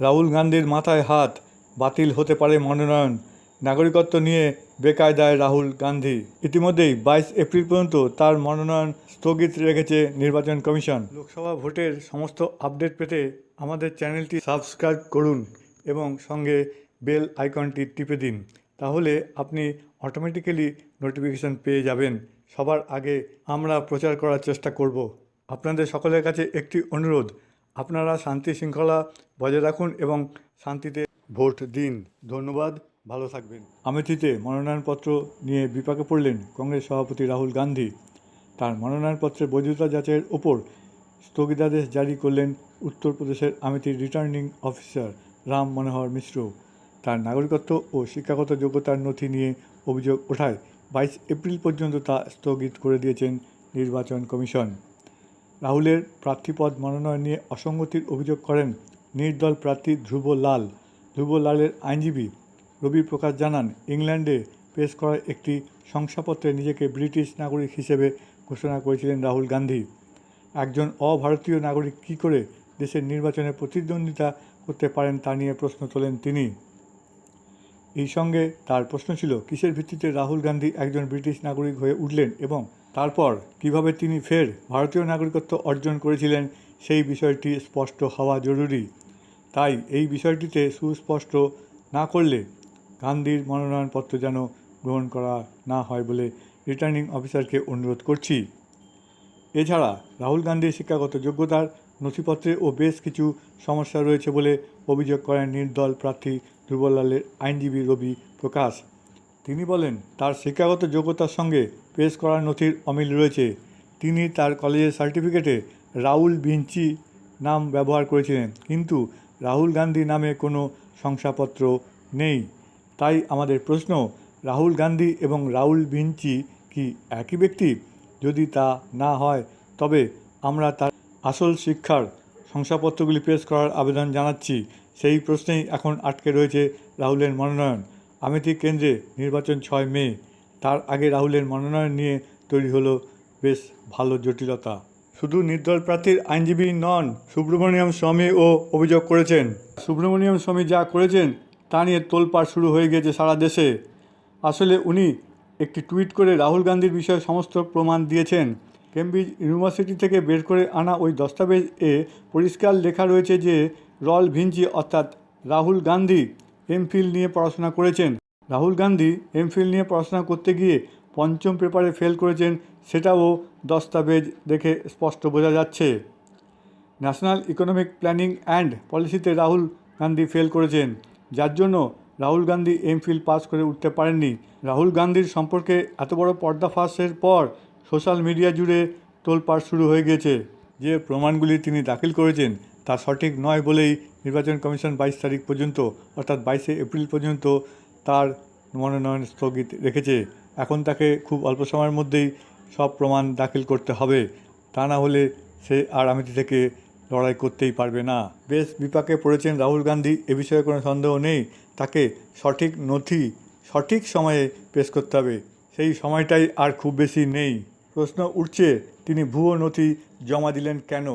রাহুল গান্ধীর মাথায় হাত বাতিল হতে পারে মনোনয়ন। নাগরিকত্ব নিয়ে বেকায়দায় রাহুল গান্ধী। ইতিমধ্যেই বাইশ এপ্রিল পর্যন্ত তার মনোনয়ন স্থগিত রেখেছে নির্বাচন কমিশন। লোকসভা ভোটের সমস্ত আপডেট পেতে আমাদের চ্যানেলটি সাবস্ক্রাইব করুন এবং সঙ্গে বেল আইকনটি টিপে দিন। তাহলে আপনি অটোমেটিক্যালি নোটিফিকেশন পেয়ে যাবেন। সবার আগে আমরা প্রচার করার চেষ্টা করব। আপনাদের সকলের কাছে একটি অনুরোধ আপনারা শান্তি শৃঙ্খলা বজায় রাখুন এবং শান্তিতে ভোট দিন। ধন্যবাদ। ভালো থাকবেন। আমেথিতে মনোনয়নপত্র নিয়ে বিপাকে পড়লেন কংগ্রেস সভাপতি রাহুল গান্ধী। তার মনোনয়নপত্রের বৈধতা যাচাইয়ের ওপর স্থগিতাদেশ জারি করলেন উত্তরপ্রদেশের আমেথির রিটার্নিং অফিসার রাম মনোহর মিশ্র। তার নাগরিকত্ব ও শিক্ষাগত যোগ্যতার নথি নিয়ে অভিযোগ ওঠায় বাইশ এপ্রিল পর্যন্ত তা স্থগিত করে দিয়েছেন নির্বাচন কমিশন। রাহুলের প্রার্থীপদ মনোনয়ন নিয়ে অসঙ্গতির অভিযোগ করেন নির্দল প্রার্থী ধ্রুব লাল। ধ্রুব লালের আইনজীবী রবি প্রকাশ জানান, ইংল্যান্ডে পেশ করা একটি শংসাপত্রে নিজেকে ব্রিটিশ নাগরিক হিসেবে ঘোষণা করেছিলেন রাহুল গান্ধী। একজন অভারতীয় নাগরিক কী করে দেশের নির্বাচনে প্রতিদ্বন্দ্বিতা করতে পারেন তা নিয়ে প্রশ্ন তোলেন তিনি। এই সঙ্গে তার প্রশ্ন ছিল, কিসের ভিত্তিতে রাহুল গান্ধী একজন ব্রিটিশ নাগরিক হয়ে উঠলেন এবং তারপর কীভাবে তিনি ফের ভারতীয় নাগরিকত্ব অর্জন করেছিলেন সেই বিষয়টি স্পষ্ট হওয়া জরুরি। তাই এই বিষয়টিতে সুস্পষ্ট না করলে গান্ধীর মনোনয়নপত্র যেন গ্রহণ করা না হয় বলে রিটার্নিং অফিসারকে অনুরোধ করছি। এছাড়া রাহুল গান্ধীর শিক্ষাগত যোগ্যতার নথিপত্রে ও বেশ কিছু সমস্যা রয়েছে বলে অভিযোগ করেন নির্দল প্রার্থী ধ্রুবলালের আইনজীবী রবি প্রকাশ। তিনি বলেন, তার শিক্ষাগত যোগ্যতার সঙ্গে পেশ করা নথির অমিল রয়েছে। তিনি তার কলেজের সার্টিফিকেটে রাহুল ভিঞ্চি নাম ব্যবহার করেছিলেন। কিন্তু রাহুল গান্ধী নামে কোনো শংসাপত্র নেই। তাই আমাদের প্রশ্ন, রাহুল গান্ধী এবং রাহুল ভিঞ্চি কি একই ব্যক্তি? যদি তা না হয়, তবে আমরা তার আসল শিক্ষার শংসাপত্রগুলি পেশ করার আবেদন জানাচ্ছি। সেই প্রশ্নেই এখন আটকে রয়েছে রাহুলের মনোনয়ন। আমেথি কেন্দ্রে নির্বাচন ছয় মে, তার আগে রাহুলের মনোনয়ন নিয়ে তৈরি হলো বেশ ভালো জটিলতা। শুধু নির্দল প্রার্থীর আইনজীবী নন, সুব্রমণিয়াম স্বামী ও অভিযোগ করেছেন। সুব্রমণিয়াম স্বামী যা করেছেন, তা নিয়ে তোলপাড় শুরু হয়ে গিয়েছে সারা দেশে। আসলে উনি একটি টুইট করে রাহুল গান্ধীর বিষয়ে সমস্ত প্রমাণ দিয়েছেন। কেমব্রিজ ইউনিভার্সিটি থেকে বের করে আনা ওই দস্তাবেজ এ পরিষ্কার লেখা রয়েছে যে, রল ভিঞ্চি অর্থাৎ রাহুল গান্ধী এমফিল নিয়ে পড়াশোনা করেছেন। রাহুল গান্ধী এমফিল নিয়ে পড়াশোনা করতে গিয়ে পঞ্চম পেপারে ফেল করেছেন সেটাও দস্তাবেজ দেখে স্পষ্ট বোঝা যাচ্ছে। ন্যাশনাল ইকোনমিক প্ল্যানিং অ্যান্ড পলিসিতে রাহুল গান্ধী ফেল করেছেন। যার জন্য রাহুল গান্ধী এমফিল পাস করে উঠতে পারেননি। রাহুল গান্ধীর সম্পর্কে এত বড় পর্দাফাঁসের পর সোশ্যাল মিডিয়া জুড়ে তোলপাড় শুরু হয়ে গেছে যে প্রমাণগুলি তিনি দাখিল করেছেন তা সঠিক নয় বলেই নির্বাচন কমিশন বাইশ তারিখ পর্যন্ত, অর্থাৎ বাইশে এপ্রিল পর্যন্ত তার মনোনয়ন স্থগিত রেখেছে। এখন তাকে খুব অল্প সময়ের মধ্যেই সব প্রমাণ দাখিল করতে হবে। তা না হলে সে আর আমেথি থেকে লড়াই করতেই পারবে না। বেশ বিপাকে পড়েছেন রাহুল গান্ধী, এ বিষয়ে কোনো সন্দেহ নেই। তাকে সঠিক নথি সঠিক সময়ে পেশ করতে হবে। সেই সময়টাই আর খুব বেশি নেই। প্রশ্ন উঠছে, তিনি ভুয়ো নথি জমা দিলেন কেন?